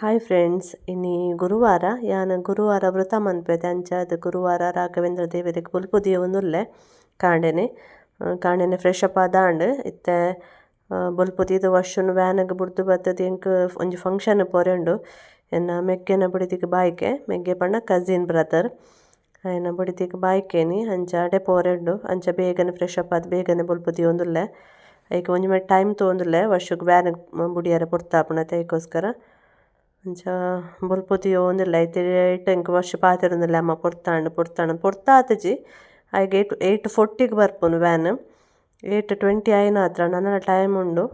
Hi friends ಇನ್ನಿ ಗುರುವಾರ ಯಾನ್ ಗುರುವಾರ ವೃತ ಮನ್ಪೆತೆ ಅಂಚಾದ್ ಗುರುವಾರ ರಾಘವೇಂದ್ರ ದೇವರಿಗೆ ಬುಲ್ಪುದಿಯ ಒಂದುಲ್ಲೆ ಕಾಂಡೆನೆ ಕಾಂಡೆನೆ ಫ್ರೆಶ್ ಅಪ್ ಆದಾಂಡ್ ಇತ್ತೆ ಬುಲ್ಪುದಿದ ವರ್ಷನ್ ವ್ಯಾನ್ಗ್ ಬುಡ್ದು ಬರ್ತದೆ ಎಂಕ್ ಒಂಜಿ ಫಂಕ್ಷನ್ ಪೊರೆಂಡು ಎನ್ನ ಮೆಗ್ಗೆನ ಬುಡಿದಿಗೆ ಬಾಯ್ಕೆ ಮೆಗ್ಗೆ ಪಂಡ ಕಸಿನ್ ಬ್ರದರ್ ಆಯ್ನ ಬುಡಿದಿಗೆ ಬಾಯ್ಕೆನಿ ಅಂಚ ಅಡೆ ಪೋರೆಂಡು ಅಂಚ ಬೇಗನೆ ಫ್ರೆಶ್ ಅಪ್ ಬೇಗನೆ ಬುಲ್ಪುದಿ ಒಂದುಲ್ಲೆ ಐಕ್ ಒಂಜಿ ಮೇಲೆ ಟೈಮ್ ತೂಂದುಲ್ಲೆ ವರ್ಷಗ್ ವ್ಯಾನ್ಗ್ ಬುಡಿಯಾರ ಪೊರ್ತಾಪುಣತೆ ಐಕೋಸ್ಕರ ಅಂಚ ಬೊಲ್ಪೊತಿ ಒಂದಿಲ್ಲ ಐತೆ ಏಟ್ ಎಂಕ್ ವರ್ಷ ಪಾತೆರೊಂದಿಲ್ಲ ಅಮ್ಮ ಪೊರ್ತಾಂಡ್ ಪೊರ್ತಾಂಡ್ ಪೊರ್ತಾತಜಿ ಐಗೆ ಏಟ್ ಏಟ್ ಫೊಟ್ಟಿಗೆ ಬರ್ಪುನು ವ್ಯಾನ್ ಏಟ್ ಟ್ವೆಂಟಿ ಆಯ್ನ ಹತ್ರ ನನ್ನ ಟೈಮ್ ಉಂಡು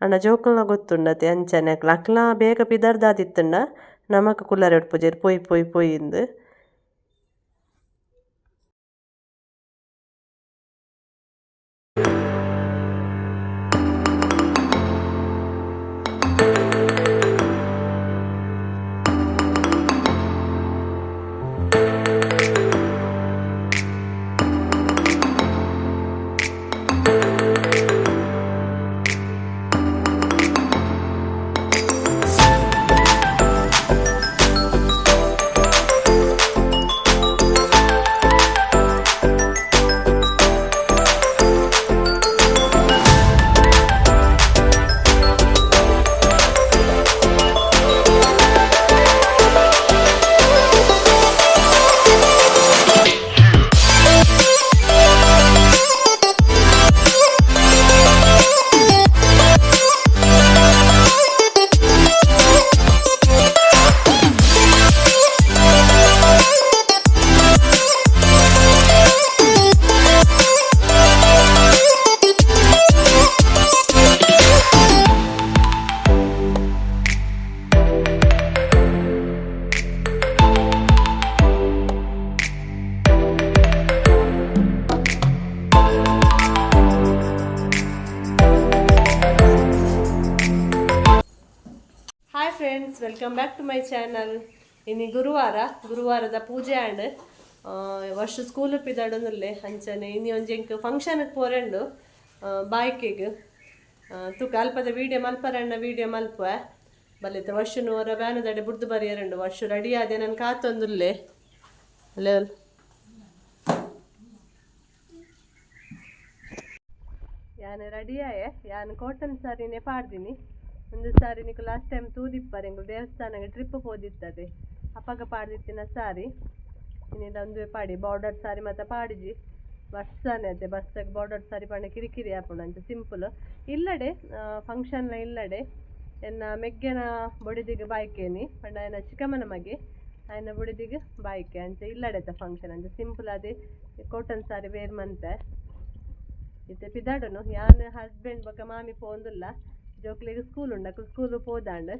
ಅಣ್ಣ ಜೋಕಲ್ನ ಗೊತ್ತುಂಡತೆ ಅಂಚನೆ ಅಕ್ಲ ಅಕ್ಲ ಬೇಗ ಪಿದರ್ದಾದಿತ್ತಂಡ ನಮಕ್ ಕುಲ್ಲರೆ ಉಡ್ಪುಜೆರ್ ಪೊಯ್ ಪೊಯ್ ಪೊಯ್ welcome back to my channel ಇನ್ನು ಗುರುವಾರ ಗುರುವಾರದ ಪೂಜೆ ಆಂಡ್ ವರ್ಷ ಸ್ಕೂಲ್ ಪಿದಾಡೊಂದುಲ್ಲೆ ಅಂಚನೆ ಇನ್ನು ಒಂಜಿ ಎಂಕ್ ಫಂಕ್ಷನ್ಗೆ ಪೋರೆಂಡು ಬಾಯ್ಕೆಗ್ ತೂಕ ಅಲ್ಪದ ವೀಡಿಯೋ ಮಲ್ಪರಣ್ಣ ವೀಡಿಯೋ ಮಲ್ಪ ಬಲ್ಲಿತ ವರ್ಷನು ಅವರ ಬ್ಯಾನದಡೆ ಬುಡ್ದು ಬರೆಯರಂಡು ವರ್ಷ ರೆಡಿ ಆದೆ ನನ್ನ ಕಾತೊಂದುಲ್ಲೆ ಅಲ್ಲೇ ಯಾನ್ ರೆಡಿ ಆಯೆ ಯಾನ್ ಕಾಟನ್ ಸಾರಿನೇ ಪಾಡ್ದಿನಿ ಒಂದು ಸಾರಿ ನಿಕ್ಕು ಲಾಸ್ಟ್ ಟೈಮ್ ತೂದಿಪ್ಪರೆ ಎಂಗಳು ದೇವಸ್ಥಾನಗೆ ಟ್ರಿಪ್ ಹೋದಿತ್ತದೆ. ಅಪ್ಪಗ ಪಾಡ್ದಿತ್ತಿನ ಸಾರಿ. ಇನ್ನಿಲ್ಲ ಒಂದು ಪಾಡಿ ಬಾರ್ಡರ್ ಸಾರಿ ಮತ್ತೆ ಪಾಡಿಜಿ ಬಸ್ಸಾನೆ ಅದೇ ಬಸ್ಸಾಗಿ ಬಾರ್ಡರ್ ಸಾರಿ ಪಂಡ ಕಿರಿಕಿರಿ ಆಪುಂಡು ಅಂತ ಸಿಂಪಲ್ ಇಲ್ಲಡೆ ಫಂಕ್ಷನ್ಲ ಇಲ್ಲಡೆ, ಎನ್ನ ಮೆಗ್ಗೆನ ಬೊಡಿದಿಗೆ ಬಾಯ್ಕೇನಿ, ಪಂಡ ಎನ್ನ ಚಿಕ್ಕಮ್ಮನ ಮಗೆ ಆಯ್ನ ಬುಡಿದಿಗೆ ಬಾಯ್ಕೆ ಅಂಚ ಇಲ್ಲಡೆತ ಫಂಕ್ಷನ್ ಅಂಚ ಸಿಂಪಲ್ ಅದೇ. ಕಾಟನ್ ಸಾರಿ ವೇರ್ ಮಂತೆ ಇತ್ತೆ ಪಿದಾಡನು ಯಾನ ಹಸ್ಬೆಂಡ್ ಬೊಕ ಮಾಮಿ ಪೋಂದುಲ್ಲ ಜೋಕ್ಲೆಗ್ ಸ್ಕೂಲ್ അപ്പോൾ ಸ್ಕೂಲ್ ಪೋದಾಂಡ್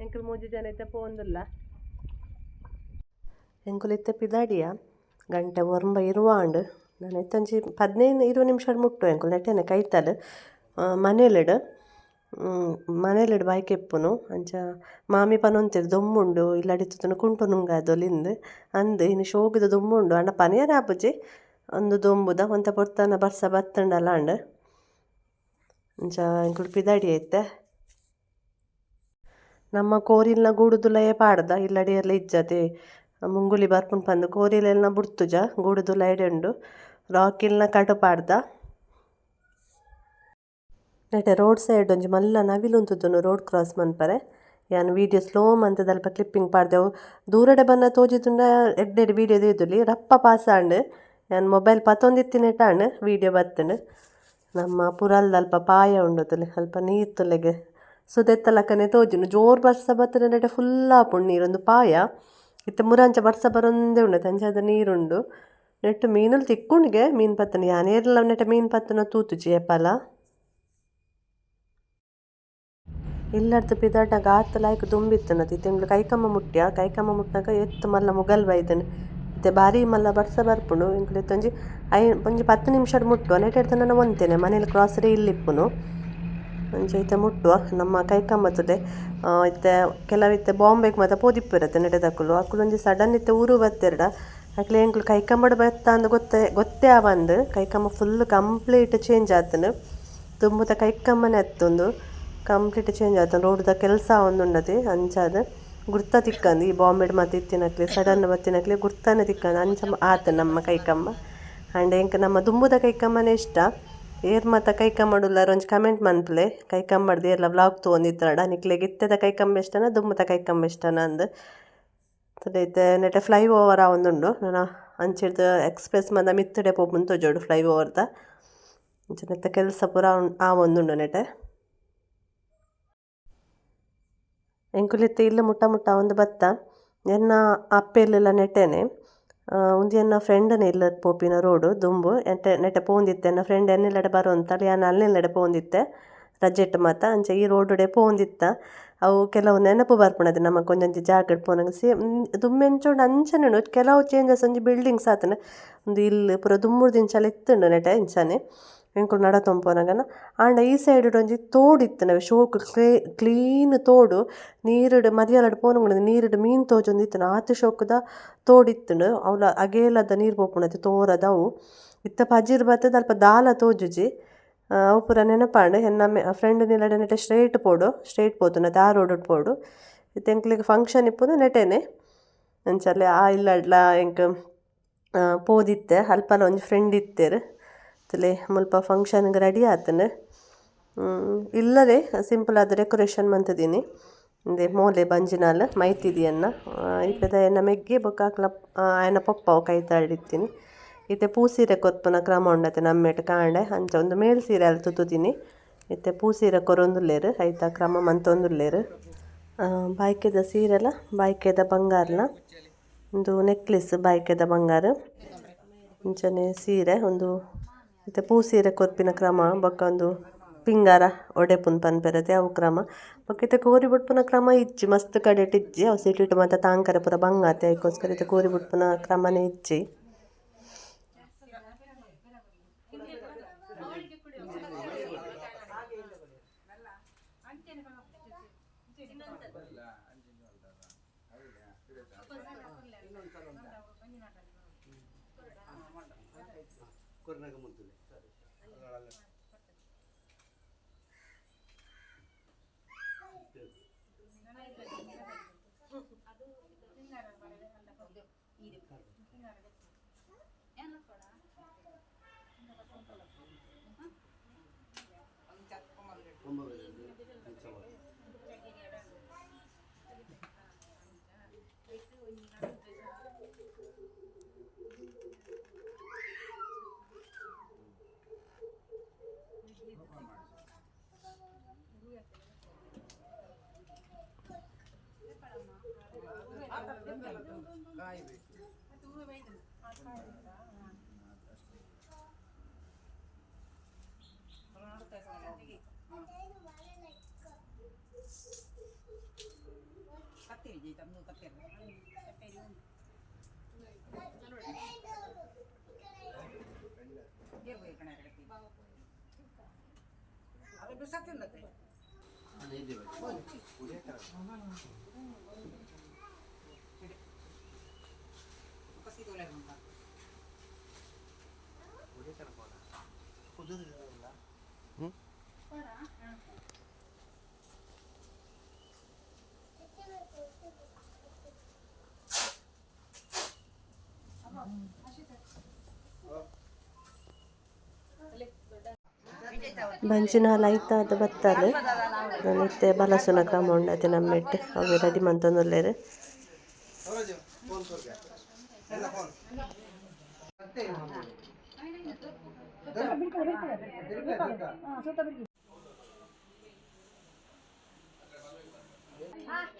ಎಂಕಲ್ ಮೂಜಿ ಜನ പോകുന്നില്ല. ಪೋಂದುಲ್ಲ ಎಂಕುಲು ಇತ್ತೆ ಪಿದಾಡಿಯ ಗಂಟೆ ಒರಂಬ ಇರುವಾಂಡ್ ನಾನು ಇತ್ತಂಜಿ ಪದ್ನೈದು ಇರುವ ನಿಮಿಷ ಮುಟ್ಟು ಎಂಕುಲು ನೆಟ್ಟೆನೆ ಕೈತಲ್ ಮನೇಲಿಡ್ ಮನೇಲಿಡ್ ಬಾಯ್ಕೆ ಎಪ್ಪುನು ಅಂಚ ಮಾಮಿ ಪನೊಂತಿರ್ ದೊಮ್ಮುಂಡು ಇಲ್ಲಡಿತ್ತುನು ಕುಂಟು ನುಂಗಾದೊಲಿಂದ್ ಅಂದ್ ಇನ್ನು ಶೋಕದ ದೊಮ್ಮುಂಡು ಅಣ್ಣ ಪನಿಯರ್ ಆಪುಜಿ ಒಂದು ದೊಂಬುದ ಒಂತ ಪೊರ್ತನ ಬರ್ಸ ಅಂಚ ಎಂಕುಲು ಪಿದಾಡಿ ಐತೆ. ನಮ್ಮ ಕೋರಿಲ್ನ ಗೂಡುದುಲಯೇ ಪಾಡ್ದ ಇಲ್ಲಡಿಯಲ್ಲ ಇಜ್ಜತೆ. ಮುಂಗುಲಿ ಬರ್ಪುಂಡು ಪಂದ್, ಕೋರಿಲೆಲ್ನ ಬುಡ್ತುಜ ಗೂಡುದುಲ ಎಡೆಂಡು ರಾಕಿಲ್ನ ಕಟು ಪಾಡ್ದ. ನೆಟೆ ರೋಡ್ ಸೈಡ್ ಒಂಜಿ ಮಲ್ಲ ನವಿಲುಂತುದುನು ರೋಡ್ ಕ್ರಾಸ್ ಮನ್ಪರೆ ಯಾನ್ ವೀಡಿಯೋ ಸ್ಲೋ ಮಂತದ ಅಲ್ಪ ಕ್ಲಿಪ್ಪಿಂಗ್ ಪಾಡ್ದೆವು. ದೂರಡೆ ಬನ್ನ ತೋಜಿತುಂಡ ಎಡ್ಡೆಡ್ ವೀಡಿಯೋ ದೇದುಲಿ, ರಪ್ಪ ಪಾಸ್ ಆಂಡ್ ಯಾನ್ ಮೊಬೈಲ್ ಪತ್ತೊಂದಿತ್ತಿನೆಟಾಂಡ್ ವೀಡಿಯೋ ಬತ್ತಂಡ್. ನಮ್ಮ ಪುರಲ್ದ ಅಲ್ಪ ಪಾಯ ಉಂಡು ತಲೆ, ಅಲ್ಪ ನೀರು ತುಲೆಗೆ. ಸುದೆತ್ತಲಕ್ಕನೆ ತೋಜುನು, ಜೋರ್ ಬರ್ಸ ಬತ್ತದ ನೆಟ ಫುಲ್ ಆಪುಂಡು ನೀರೊಂದು ಪಾಯ. ಇತ್ತೆ ಮುರಂಚ ಬರ್ಸ ಬರೊಂದೇ ಉಂಡು ತಂಚಾದ ನೀರುಂಡು. ನೆಟ್ಟು ಮೀನುಲು ತಿಕ್ಕುಂಡ್ಗೆ ಮೀನ್ ಪತ್ತನ ಯಾನೇರ್ಲ ನೆಟ ಮೀನ್ ಪತ್ತನ ತೂತು ಎಪ್ಪಲ ಇಲ್ಲಡ್ದು ಪಿದಾಟ ಗಾತ್ ಲಾಯ್ಕ್ ತುಂಬಿತ್ತನತಿ ತಿಂಗ್ಳು ಕೈಕಮ್ಮ ಮುಟ್ಟ್ಯ? ಕೈಕಮ್ಮ ಮುಟ್ಟಾಗ ಎತ್ತು ಮಲ್ಲ ಮುಗಲ್ ಬೈದನು ಬಾರಿ ಮಲ್ಲ ಬರ್ಸ ಬರ್ಪುಂಡು. ಇಂಕ್ಲು ಇತ್ತೊಂಜಿ ಐ, ಒಂಜಿ ಪತ್ತು ನಿಮಿಷಡ್ ಮುಟ್ಟುವ. ನೆಟ್ಟೆಡ್ತ ನಾನು ಒಂತೇನೆ ಮನೇಲಿ ಕ್ರಾಸರಿ ಇಲ್ಲಿಪ್ಪುನು. ಒಂಜಿ ಐತೆ ಮುಟ್ಟುವ. ನಮ್ಮ ಕೈಕಮ್ಮತ್ತದೆ ಇತ್ತೆ ಕೆಲವಿತ್ತೆ ಬಾಂಬೆಗೆ ಮಾತ ಪೋದಿಪ್ಪಿರತ್ತೆ ನೆಡೆದಕ್ಕಲು ಅಕ್ಕಲು ಒಂಜಿ ಸಡನ್ ಇತ್ತೆ ಊರು ಬತ್ತೆರಡ. ಅಕ್ಲೆ ಎಂಕ್ಲು ಕೈಕಮ್ಮಡ್ ಬತ್ತ ಅಂದ್ ಗೊತ್ತೇ ಗೊತ್ತೇ ಆವಂದ್. ಕೈಕಮ್ಮ ಫುಲ್ ಕಂಪ್ಲೀಟ್ ಚೇಂಜ್ ಆತನು. ತುಂಬುತ ಕೈಕಮ್ಮನೆ ಎತ್ತೊಂದು ಕಂಪ್ಲೀಟ್ ಚೇಂಜ್ ಆಯ್ತು ರೋಡ್ದ ಕೆಲಸ ಒಂದುಂಡದು ಅಂಚಾದ. ಗುರ್ತ ತಿಕ್ಕಂದು, ಈ ಬಾಂಬೆಡ್ ಮತ್ತೆ ಇತ್ತಿನಕ್ಲೆ ಸಡನ್ ಬತ್ತಿನಕ್ಲೆ ಗುರ್ತಾನೆ ತಿಕ್ಕಂದು. ಅಂಚ ಆತ ನಮ್ಮ ಕೈಕಮ್ಮ. ಆ್ಯಂಡ್ ಎಂಕ್ ನಮ್ಮ ದುಂಬುದ ಕೈಕಮ್ಮನೇ ಇಷ್ಟ. ಏರ್ ಮಾತ ಕೈಕಮ್ಮಡುಲ್ಲಾರ ಒಂಜಿ ಕಮೆಂಟ್ ಮನ್ಪುಲೆ ಕೈಕಮ್ಮಡ್ದು ಎಲ್ಲ ವ್ಲಾಗ್ ತೂಂದಿತ್ತಡ ನಿಕ್ಲೆ ಗಿತ್ತೆದ ಕೈಕಮ್ಮ ಇಷ್ಟನ ದುಂಬುದ ಕೈಕಮ್ಮ ಇಷ್ಟನ ಅಂದ್. ಸದೈತೆ ನೆಟೆ ಫ್ಲೈ ಓವರ್ ಆವೊಂದುಂಡು ನಾನು ಅಂಚಿಡ್ದು ಎಕ್ಸ್ಪ್ರೆಸ್ ಮಂದ ಮಿತ್ತಡೆ ಪೋಪುನ್ ತೋಜೋಡು ಫ್ಲೈ ಓವರ್ದ ನೆತ್ತ ಕೆಲಸ ಪೂರ ಆವೊಂದುಂಡು ನೆಟೆ ಎಂಕುಲೆತ್ತೆ ಇಲ್ಲ ಮುಟ್ಟ ಮುಟ್ಟ ಒಂದು ಬತ್ತ. ಎನ್ನ ಅಪ್ಪೆಲ್ಲೆಲ್ಲ ನೆಟ್ಟೆನೆ ಉಂದು ಎನ್ನ ಫ್ರೆಂಡನೆ ಇಲ್ಲ ಪೋಪಿನ ರೋಡು, ದುಂಬು. ಎಂಟೆ ನೆಟೆ ಪೋಂದಿತ್ತೆ, ಎನ್ನ ಫ್ರೆಂಡ್ ಎನ್ನೆಲ್ಲಡೆ ಬರುವಂತಲ್ಲಿ ಯಾನ್ ಅಲ್ಲೆಲ್ಲಡೆ ಪೋಂದಿತ್ತೆ ರಜೆಟ್ ಮಾತ. ಅಂಚ ಈ ರೋಡುಡೆ ಪೋವೊಂದಿತ್ತ ಅವು ಕೆಲವು ನೆನಪು ಬರ್ಪುಣದು ನಮ್ಮ ಒಂಜೊಂಜಿ ಜಾಗಡ್ ಪೋನಗ. ಸೇಮ್ ದುಮ್ಮೆಂಚೋಂಡು ಅಂಚನೆ ಕೆಲವು ಚೇಂಜಸ್ ಒಂಜಿ ಬಿಲ್ಡಿಂಗ್ಸ್ ಆತನ ಒಂದು ಇಲ್ಲಿ ಪೂರ ದುಮ್ಮುರ್ದಿಂಚಲ ಇತ್ತುಂಡು ನೆಟೆ ಇಂಚನೆ ಎಂಕುಲು ನಡತೊಂಪೋನಗನ ಆಂಡ ಈ ಸೈಡ್ ಒಂಜಿ ತೋಡು ಶೋಕು ಕ್ಲೇ, ಕ್ಲೀನ್ ತೋಡು ನೀರು ಮದಿಯಲಡ್ ಪೋನಗುಂಡು ನೀರುಡ್ ಮೀನ್ ತೋಜೊಂದು ಇತ್ತುಂಡು ಆತ್ ಶೋಕುದ ತೋಡು ಇತ್ತುಂಡು ಅವ್ಲ ಅಗೇಲದ ನೀರು ಪೋಪುಣತಿ ತೋರದ ಅವು ಇತ್ತ ಪಜಿರ್ ಬತ್ತದ ಅಲ್ಪ ದಾಲ ತೋಜುಜಿ. ಅವು ಪೂರ ನೆನಪಾಂಡ್ ಎನ್ನ ಫ್ರೆಂಡ್ ನಿಲಡೆ ನೆಟೆ ಸ್ಟ್ರೇಟ್ ಪೋಡು ಸ್ಟ್ರೇಟ್ ಪೋತುಂಡು ಆ ರೋಡ್ ಪೋಡು. ಇತ್ತೆ ಎಂಕ್ಲೆಗ್ ಫಂಕ್ಷನ್ ಇಪ್ಪುನು ನೆಟೆನೆ. ಅಂಚಲ್ಲಿ ಆ ಇಲ್ಲಡ್ಲ ಎಂಕ್ ಪೋದಿತ್ತೆ ಅಲ್ಪಲ ಒಂಜಿ ಫ್ರೆಂಡ್ ಇತ್ತೆರ್. ತಲೆ ಮುಲ್ಪ ಫಂಕ್ಷನ್ಗೆ ರೆಡಿ ಆತನ ಇಲ್ಲದೆ ಸಿಂಪಲ್ ಆದ ಡೆಕೋರೇಷನ್ ಮಂತದೀನಿ ಇಂದೆ ಮೋಲೆ ಬಂಜಿನಾಲ್, ಮೈತಿದಿಯನ್ನ. ಇಪ್ಪದ ಎನ್ನ ಮೆಗ್ಗೆ ಬೊಕ ಅಕ್ಲ ಆಯನ ಪಪ್ಪ ಕೈ ತಾಳಿತ್ತೀನಿ ಇತ್ತೆ ಪೂ ಸೀರೆ ಕೊತ್ಪನ ಕ್ರಮ ಉಂಡತೆ ನಮ್ಮೆಟ್ ಕಾಂಡೆ. ಅಂಚ ಒಂದು ಮೇಲ್ ಸೀರೆ ಅಲ್ಲಿ ತುತ್ತುದಿನಿ. ಇತ್ತೆ ಪೂ ಸೀರೆ ಕೊರೊಂದುಲ್ಲೇರು, ಐತ ಕ್ರಮ ಮಂತೊಂದುಲ್ಲೇರು. ಬಾಯ್ಕೆದ ಸೀರೆಲ, ಬಾಯ್ಕೆದ ಬಂಗಾರಲ. ಒಂದು ನೆಕ್ಲೆಸ್ ಬಾಯ್ಕೆದ ಬಂಗಾರ. ಇಂಚನೆ ಸೀರೆ, ಒಂದು ಮತ್ತು ಪೂ ಸೀರೆ ಕೊರ್ಪಿನ ಕ್ರಮ, ಬೊಕ್ಕ ಒಂದು ಪಿಂಗಾರ ಒಡೆಪುನ್ ಪನ್ಪೆರತೆ ಅವು ಕ್ರಮ. ಬೊಕ ಇತ್ತೆ ಕೋರಿ ಬುಟ್ಪುನ ಕ್ರಮ ಇಜ್ಜಿ, ಮಸ್ತ್ ಕಡೆಟ್ ಇಜ್ಜಿ, ಅವು ಸಿಟಿಟ್ ಮಾತ ತಾಂಕರ ಪೂರ ಬಂಗಾತೆ ಅದಕ್ಕೋಸ್ಕರ ಇತ್ತೆ ಕೋರಿ ಬುಟ್ಪುನ ಕ್ರಮನೆ ಇಜ್ಜಿ. ಕೊರ್ನಾಗ ಮುಂತದೆ ಅದು ತಿಂಗಾರ ಬರಲ್ಲ ಅಂತ ತಿಂಗಾರ Kau tuh ಬಂಜಿನಾಲ್ ಅದು ಬತ್ತಲ್. ನೆತ್ತೆ ಬಲಸುನ ಕ್ರಮ ಉಂಡತೆ ನಮ್ಮೆಟ್ ಅವು ರೆಡಿ ಮಂತೊಂದುಲ್ಲೆರ್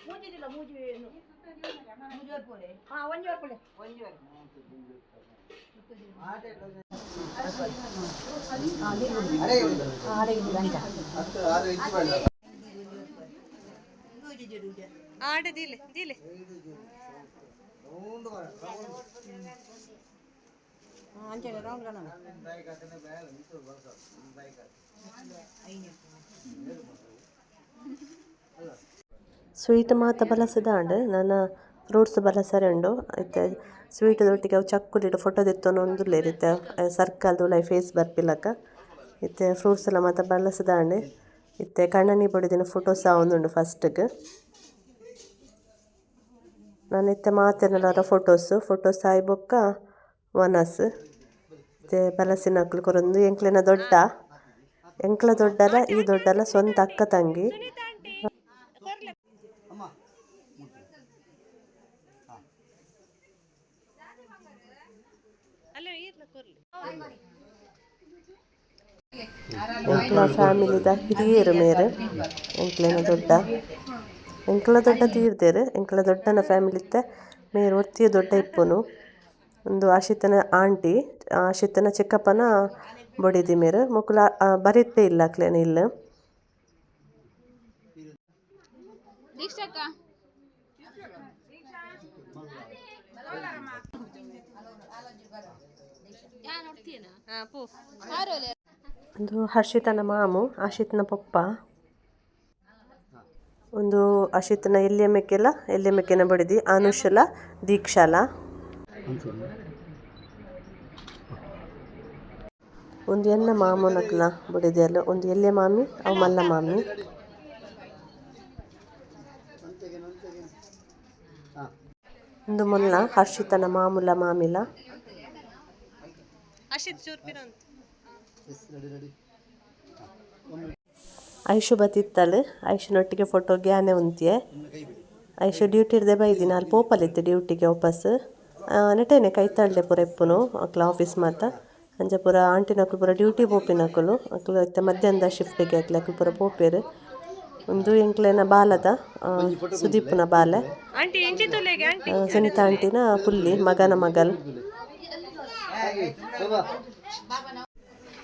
ಮೂಜಿದಿಲ್ಲ ಮೂಜಿ ಮೂಜಿ ವರ್ಪುಲೆ ಹಾ ಒಂಜಿ ವರ್ಪುಲೆ ಒಂಜಿ ಆಡೆ ದಿಲೆ ಅಂಚೆ ರೌಂಡ್ ಸ್ವೀಟ್ ಮಾತ ಬಲಸದಾಂಡ್ ನನ್ನ ಫ್ರೂಟ್ಸ್ ಬಲಸರೆ ಉಂಡು ಐತೆ ಸ್ವೀಟ್ ದೊಟ್ಟಿಗೆ ಅವು ಚಕ್ಕುಲಿಟ್ಟು ಫೋಟೋ ದಿತ್ತೋನು ಒಂದುಲ್ಲೇರ್ ಸರ್ಕಲ್ ಸರ್ಕಲ್ದು ಲೈ ಫೇಸ್ ಬರ್ಪಿಲಕ ಇತ್ತೆ ಫ್ರೂಟ್ಸ್ ಎಲ್ಲ ಮಾತ ಬಲಸದಾಂಡ್ ಇತ್ತೆ ಕಣ್ಣನಿ ಬಡಿದಿನ ಫೋಟೋಸ್ ಆವೊಂದುಂಡು ಫಸ್ಟ್ಗ್ ನಾನು ಇತ್ತೆ ಮಾತೆನಲರ ಫೋಟೋಸ್ ಫೋಟೋಸ್ ಆಯ್ ಬೊಕ್ಕ, ವನಸ್. ಬಲಸಿನ ಅಕ್ಲು ಕೊರೊಂದು, ಎಂಕ್ಲೆನ ದೊಡ್ಡ. ಎಂಕ್ಲ ದೊಡ್ಡಲ ಈ ದೊಡ್ಡಲ ಸ್ವಂತ ಅಕ್ಕ ತಂಗಿ. ಎಂಕ್ಲ ಫ್ಯಾಮಿಲಿದ ಹಿರಿಯರು ಮೇರೆ. ಎಂಕ್ಲೆನ ದೊಡ್ಡ. ಎಂಕ್ಲ ದೊಡ್ಡ ತೀರ್ದೇರು ಎಂಕಲ ದೊಡ್ಡನ ಫ್ಯಾಮಿಲಿ ಇತ್ತೆ ಮೇರ್ ಒತ್ತಿಯ ದೊಡ್ಡ ಇಪ್ಪುನು. ಒಂದು ಆಶಿತನ ಆಂಟಿ ಆಶಿತನ ಚಿಕ್ಕಪ್ಪನ ಬೊಡಿದಿ ಮೇರ್. ಮುಕುಲ ಬರಿತ್ತೇ ಇಲ್ಲ ಅಕ್ಲೆನ ಇಲ್ಲ. ಒಂದು ಹರ್ಷಿತನ ಮಾಮು ಆಶಿತ್ನ ಪಪ್ಪ. ಒಂದು ಅಶಿತ್ನ ಎಲ್ಲಿ ಎಲ್ಲಿಯಮ್ಮೆಕ್ಕೆನ ಬಡಿದಿ? ಅನುಷಲ ದೀಕ್ಷಾಲ. ಒಂದು ಎನ್ನ ಮಾಮನಕ್ಲ ಬಡಿದೆಯಲ್ಲ ಒಂದು ಎಲ್ಯ ಮಾಮಿ? ಅವು ಮಲ್ಲ ಮಾಮಿ. ಒಂದು ಮೊಲ್ಲ ಹರ್ಷಿತನ ಮಾಮೂಲ ಮಾಮಿಲ. ಐಶು ಬತ್ತಿತ್ತಲ್ಲ ಐಶುನೊಟ್ಟಿಗೆ ಫೋಟೋ ಗ್ಯಾನೆ ಉಂತಿಯೆ. ಐಶು ಡ್ಯೂಟಿ ಇರ್ದೆ ಬೈದಿನ ಅಲ್ಲಿ ಪೋಪಲಿತ್ತು ಡ್ಯೂಟಿಗೆ ವಾಪಸ್ ನೆಟೇನೆ ಕೈ ತಳ್ಳೆ ಪೂರ ಎಪ್ಪುನು ಅಕ್ಲ ಆಫೀಸ್ ಮಾತ. ಅಂಚ ಪೂರ ಆಂಟಿನಕ್ಲು ಪೂರ ಡ್ಯೂಟಿ ಪೋಪಿನಕುಲು ಅಕ್ಲು. ಇತ್ತೆ ಮಧ್ಯಾಹ್ನದ ಶಿಫ್ಟಿಗೆ ಅಕ್ಲ ಅಕ್ಲು ಪೂರ ಪೋಪೇರು ಒಂದು ಎಂಕ್ಲೆನ ಬಾಲದ ಆ, ಸುದೀಪ್ನ ಬಾಲೆ. ಸುನಿತಾ ಸುನೀತಾ ಆಂಟಿನ ಪುಲ್ಲಿ ಮಗನ ಮಗಲ್.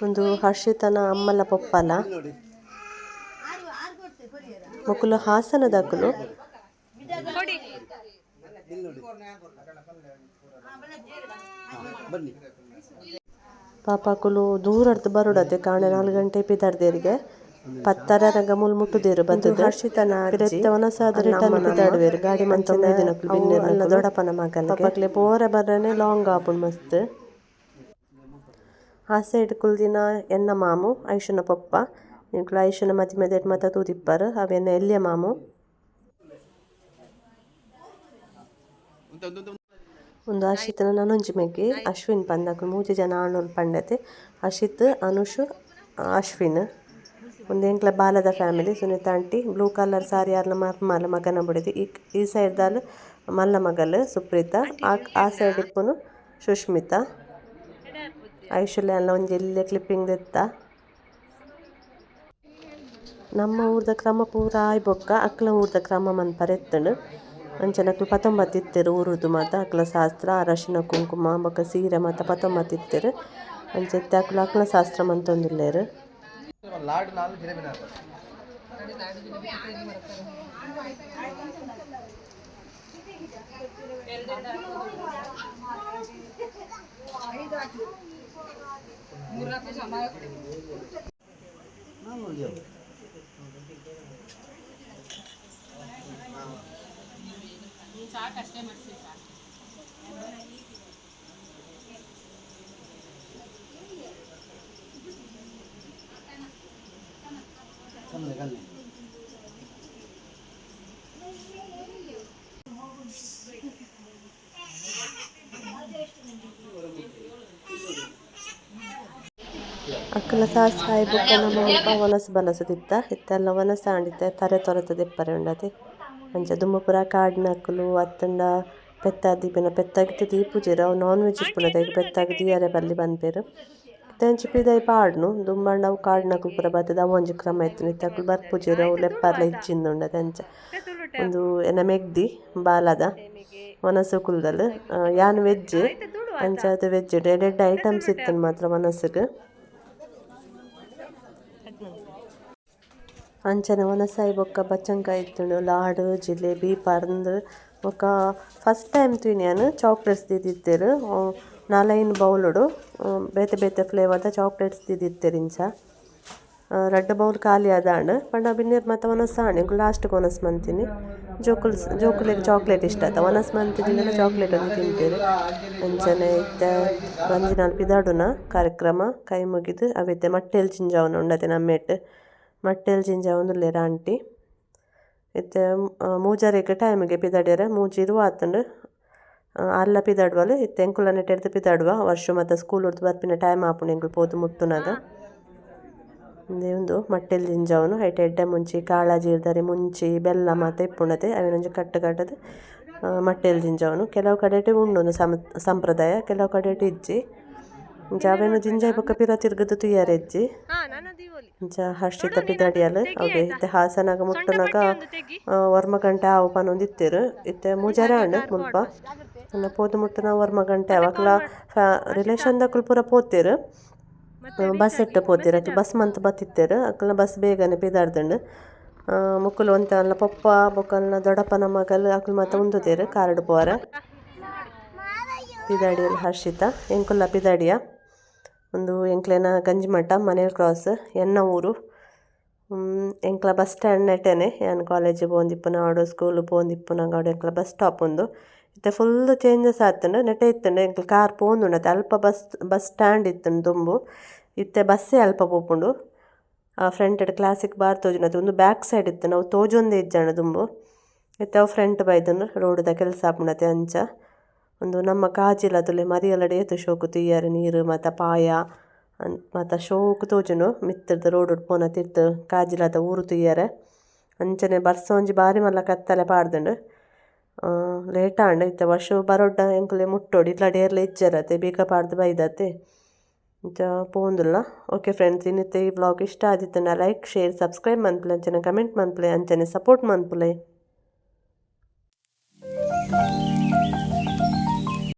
ಒಂದು ಹರ್ಷಿತನ ಅಮ್ಮಲ ಪಪ್ಪಲ. ಮಕ್ಕಳು ಪಾಪಾಕುಲು ದೂರ ಅರ್ಧ ಬರುಡತ್ತೆ. ಕಾಣೆ ನಾಲ್ಕು ಗಂಟೆ ಪಿದಾಡ್ದೇರಿಗೆ ಪತ್ತರ ರಂಗ ಮುಲ್ ಮುಟ್ಟುದೇರು ಬಂದದ್ದು. ಹರ್ಷಿತನ ಒನಸಾದ ರಿಟರ್ನ್ ಪಿದಾಡುವೇರು ಗಾಡಿ ಮಂಚ ದಿನಕ್ಕೂ ಬಿನ್ನಿರ್ನ ದೊಡ್ಡಪ್ಪನ ಮಗನ ಪಾಪಕ್ಲೆ ಪೋರ ಬರ್ರನೆ ಲಾಂಗ್ ಆಪುಂಡು ಮಸ್ತ್. ಆ ಸೈಡ್ ಕುಲ್ದಿನ ಎನ್ನ ಮಾಮು ಐಶನ ಪಪ್ಪ. ಇಂಕ್ಲು ಐಶುನ ಮದಿ ಮೆದೆಟ್ ಮತ ತೂದಿಪ್ಪರ್ ಅವೆನ್ನ ಎಲ್ಯ ಮಾಮು? ಒಂದು ಅಶಿತ್ನ ನನೊಂಜಿ ಮೆಗ್ಗೆ ಅಶ್ವಿನ್ ಪಂದಕ್ಲು ಮೂಜಿ ಜನ ಆಣೋಲ್ ಪಂಡತೆ. ಅಶಿತ್ ಅನುಷ್, ಅಶ್ವಿನ್. ಒಂದು ಎಂಕ್ಲ ಬಾಲದ family Sunita aunty. Blue colour sari ಯಾರ್ಲ ಮಲ್ಲ ಮಗನ ಬುಡಿದಿ. ಈ ಈ ಸೈಡ್ದಾಲ್ ಮಲ್ಲ ಮಗಲ್, ಸುಪ್ರೀತಾ. ಆ ಆ ಸೈಡ್ ಇಪ್ಪುನು ಸುಷ್ಮಿತಾ ಐಶ್ವರ್ಯ ಎಲ್ಲ ಒಂಜಿ ಎಲ್ಲೆ ಕ್ಲಿಪ್ಪಿಂಗ್ ದೆತ್ತ ನಮ್ಮ ಊರ್ದ ಕ್ರಮ ಪೂರ ಆಯ್ ಬೊಕ್ಕ ಅಕ್ಲ ಊರ್ದ ಕ್ರಮ ಮನ್ ಎತ್ತುಂಡು ಅಂಚನಕ್ಲು ಪತೊಂಬತ್ತು ಇತ್ತೆರು ಊರುದು ಮಾತ ಅಕ್ಲ ಶಾಸ್ತ್ರ, ಅರಶಿನ, ಕುಂಕುಮ ಬೊಕ ಸೀರೆ ಮಾತ ಪತೊಂಬತ್ತು ಇತ್ತೆರು ಅಂಚೆತ್ತೆ ಅಕ್ಲ ಅಕ್ಲ ಶಾಸ್ತ್ರ ಮಂತೊಂದುಲ್ಲೆರ್ ಲಾಡ್ ನಾಲ್ ಜಿಲೇಬಿನ ಅಕ್ಕಲ ಸಾಯಿ ಬುಕ್ಕ ನಮ್ಮ ಮುಲ್ಪ ವನಸ್ ಬಲಸದಿತ್ತ ಇತ್ತೆಲ್ಲ ವನಸ ಆಂಡಿತ್ತೆ ತರೆ ತೊರೆತದಿಪ್ಪರೆ ಉಂಡತಿ ಉಂಡತೆ. ಅಂಚ ದುಂಬು ಪೂರ ಕಾಡಿನ ಅಕ್ಕಲು ಅತ್ತಂಡ ಪೆತ್ತ ದೀಪಿನ ಪೆತ್ತಾಗಿತ್ತು ದೀಪುಜೆರ್ ಅವು ನಾನ್ ವೆಜ್ ಇಪ್ಪುನ ದೈಗ್ ಪೆತ್ತಾಗ ದಿಯರೆ ಬಲ್ಲಿ ಬಂದೆರ್ ತೆಂಚಿ ಪಿದೈ ಪಾಡ್ನು, ದುಂಬಂಡ ಅವು ಕಾಡ್ನಕುಲು ಪೂರ ಬತ್ತದ ಅವು ಒಂಜಿ ಕ್ರಮ ಇತ್ತು ಬರ್ ಬರ್ಪುಜೆರ್ ಅವು ಲೆಪ್ಪರ್ಲ ಇಜ್ಜಿಂದುಂಡದೆ ಅಂಚ ಒಂದು ಎನ್ನ ಮೆಗ್ದಿ, ಬಾಲದ, ವನಸು ಕುಲ್ದಲ್ ಯಾನ್ ವೆಜ್ ಅಂಚ ವೆಜ್ ಡೆಡ್ ಐಟಮ್ಸ್ ಇತ್ತನ್ ಮಾತ್ರ ವನಸ್ಗ್ ಅಂಚನೆ ಒನಸಾಯಿ ಬೊಕ್ಕ ಬಚ್ಚಂಕಾಯಿ ಇತ್ತುಂಡು, ಲಾಡು, ಜಿಲೇಬಿ, ಪರ್ಂದ್ ಬೊಕ ಫಸ್ಟ್ ಟೈಮ್ ತಿನ್ಯಾನ್ ಚಾಕ್ಲೇಟ್ಸ್ ದಿದಿತ್ತೆರ್ ನಾಲೈನ್ ಬೌಲುಡು ಬೇತೆ ಬೇತೆ ಫ್ಲೇವರ್ದ ಚಾಕ್ಲೇಟ್ಸ್ ದಿದಿತ್ತೆರ್ ಇಂಚ. ರಡ್ಡ್ ಬೌಲ್ ಖಾಲಿ ಆದಾಂಡ್, ಪಂಡ ಬಿನ್ನೆರ್ ಮಾತ ಒನಸ್ ಆಣಿ ಲಾಸ್ಟ್ ಒನಸ್ ಮಂತಿನಿ. ಜೋಕುಲ್ ಜೋಕುಲೆಗ್ ಚಾಕ್ಲೇಟ್ ಇಷ್ಟ ಆತ. ಒನಸ್ ಮಂತಿನ ಚಾಕ್ಲೇಟ್ ಅನ್ನು ತಿಂತೀರಿ. ಅಂಚನೆ ಇತ್ತ ಬಂಜಿನಾಲ್ ಪಿದಾಡುನ ಕಾರ್ಯಕ್ರಮ, ಕೈ ಮುಗಿದು ಅವೆತ್ತೆ ಮಟ್ಟೆಲ್ ಚಿಂಜಾವನ ಉಂಡತೆ ನಮ್ಮೆಟ್. ಜಿಂಜ ಒಂದುಲ್ಲೆರ್ ಆಂಟಿ ಇತ್ತೆ ಮೂಜಾರೆಗ್ ಟೈಮಿಗೆ ಪಿದಡ್ಯರೆ ಮೂಜಿರು ಆತುಂಡು ಅಲ್ಲ ಪಿದಡ್ವಲ್, ಇತ್ತೆ ಎಂಕುಲ ಪಿದಡುವ, ವರ್ಷ ಮಾತ ಸ್ಕೂಲ್ ಉರ್ದು ಬರ್ಪಿನ ಟೈಮ್ ಆಪುಂಡು ಎಂಕುಲು ಪೋದು ಉಂದೇ ಉಂದು ಮಟ್ಟೆಲ್ ಜಿಂಜವನು ಐಟ್ ಎಡ್ಡೆ ಮುಂಚಿ, ಕಾಳ ಜೀರ್ದರಿ ಮುಂಚಿ, ಬೆಲ್ಲ ಮಾತ ಇಪ್ಪುಂಡತೆ ಅವಿನೊಂಜಿ ಕಟ್ಟು ಕಟ್ಟದು ಮಟ್ಟೆಲ್ ಜಿಂಜವನು ಕೆಲವು ಕಡೆಟ್ ಉಂಡು ಒಂದು ಸಂಪ್ರದಾಯ, ಕೆಲವು ಕಡೆಟ್ ಇಜ್ಜಿ. ಅವೇನು ಜಿಂಜಾಯ್ ಬೊಕ್ಕ ಪಿರ ತಿರ್ಗದು ತುಯ್ಯಾರೆ ಇಜ್ಜಿ ಇಂಚ ಹರ್ಷಿತ ಪಿದಾಡಿಯಲ್ ಅವೆ ಇತ್ತೆ ಹಾಸನಾಗ ಮುಟ್ಟುನಾಗ ವರ್ಮಗಂಟೆ ಆವು ಪನೊಂದು ಇತ್ತೆರ್. ಇತ್ತೆ ಮೂಜಾರೆ ಆಂಡ್ ಮುಲ್ಪ ಪೋದು ಮುಟ್ಟುನ ವರ್ಮಗಂಟೆ ಅವಕ್ಲ ರಿಲೇಷನ್ದಕುಲು ಪೂರ ಪೋತೆರ್. ಬಸ್ ಎಟ್ಟು ಪೋತಿರ. ಅಕ್ಲು ಬಸ್ ಮಂತ್ ಬತ್ತಿತ್ತೆರ್. ಅಕ್ಲ ಬಸ್ ಬೇಗನೆ ಪಿದಾಡ್ದಂಡ್ ಮುಕ್ಕುಲು ಒಂತ ಅಲ್ಲ ಪೊಪ್ಪ ಬೊಕಲ್ನ ದೊಡ್ಡಪ್ಪನ ಮಗಲ್ ಅಕ್ಲು ಮಾತ ಉಂದುದೆರ್ ಕಾರ್ಡ್ ಪೋರೆ ಪಿದಾಡಿಯಲ್ಲಿ ಹರ್ಷಿತ. ಎಂಕುಲ್ಲ ಪಿದಾಡಿಯ. ಒಂದು ಎಂಕ್ಲೆನ ಗಂಜಿಮಠ, ಮನೇಲ್ ಕ್ರಾಸ್ ಎನ್ನ ಊರು. ಎಂಕ್ಲ ಬಸ್ ಸ್ಟ್ಯಾಂಡ್ ನೆಟೆನೆ ಯಾನ್ ಕಾಲೇಜ್ ಪೋಂದಿಪ್ಪುನ ಆಡು ಸ್ಕೂಲ್ ಪೋಂದಿಪ್ಪುನಗ ಆಡು ಎಂಕ್ಲ ಬಸ್ ಸ್ಟಾಪ್ ಉಂದು ಇತ್ತೆ ಫುಲ್ ಚೇಂಜಸ್ ಆತುಂಡು ನೆಟೆ ಇತ್ತುಂಡು. ಎಂಕ್ಲ ಕಾರ್ ಅತ್ತೆ ಅಲ್ಪ ಬಸ್ ಬಸ್ ಸ್ಟ್ಯಾಂಡ್ ಇತ್ತುಂಡು ದುಂಬು. ಇತ್ತೆ ಬಸ್ಸೇ ಅಲ್ಪ ಪೋಪುಂಡು. ಫ್ರಂಟ್ ಕ್ಲಾಸಿಕ್ ಬಾರ್ ತೋಜುನದು ಒಂದು ಬ್ಯಾಕ್ ಸೈಡ್ ಇತ್ತು. ನಾವು ತೋಜೊಂದೇ ಇಜ್ಜಾಂಡು ದುಂಬು. ಇತ್ತೆ ಅವು ಫ್ರಂಟ್ ಬೈದನು ರೋಡ್ದ ಕೆಲಸ ಆಪುಂಡತೆ ಅಂಚ. ಒಂದು ನಮ್ಮ ಕಾಜಿಲ ತುಲೆ ಮರಿಯಲಡೆ ಏತು ಶೋಕು ತುಯ್ಯಾರೆ ನೀರು, ಮಾತ ಪಾಯ ಮತ ಶೋಕು ತೋಜುನು ಮಿತ್ತರ್ದ ರೋಡ್ ಪೋನ ತಿರ್ತ್ ಕಾಜಿಲದ ಊರು ತುಯ್ಯಾರೆ. ಅಂಚನೆ ಬರ್ಸ ಒಂಜಿ ಬಾರಿ ಮಲ್ಲ ಕತ್ತಲೆ ಪಾಡ್ದುಂಡು. ಲೇಟ್ ಆಂಡ್ ಇತ್ತ ವರ್ಷ ಬರೋಡ್ಡ ಎಂಕುಲೆ ಮುಟ್ಟೋಡು ಇಲ್ಲ ಡೇರ್ಲೆ ಇಜ್ಜರತ್ತೆ, ಬೀಗ ಪಾಡ್ದು ಬೈದತ್ತೆ. ಇಂಚ ಪೋಂದುಲ್ಲ ಓಕೆ ಫ್ರೆಂಡ್ಸ್ ಇನ್ನಿತ್ತೆ ಈ ವ್ಲಾಗ್ ಇಷ್ಟ ಆದಿತ್ತು ಲೈಕ್ ಶೇರ್ ಸಬ್ಸ್ಕ್ರೈಬ್ ಮನ್ಪುಲೆ ಅಂಚನೆ ಕಮೆಂಟ್ ಮನ್ಪುಲೆ ಅಂಚನೆ ಸಪೋರ್ಟ್ ಮನ್ಪುಲೆ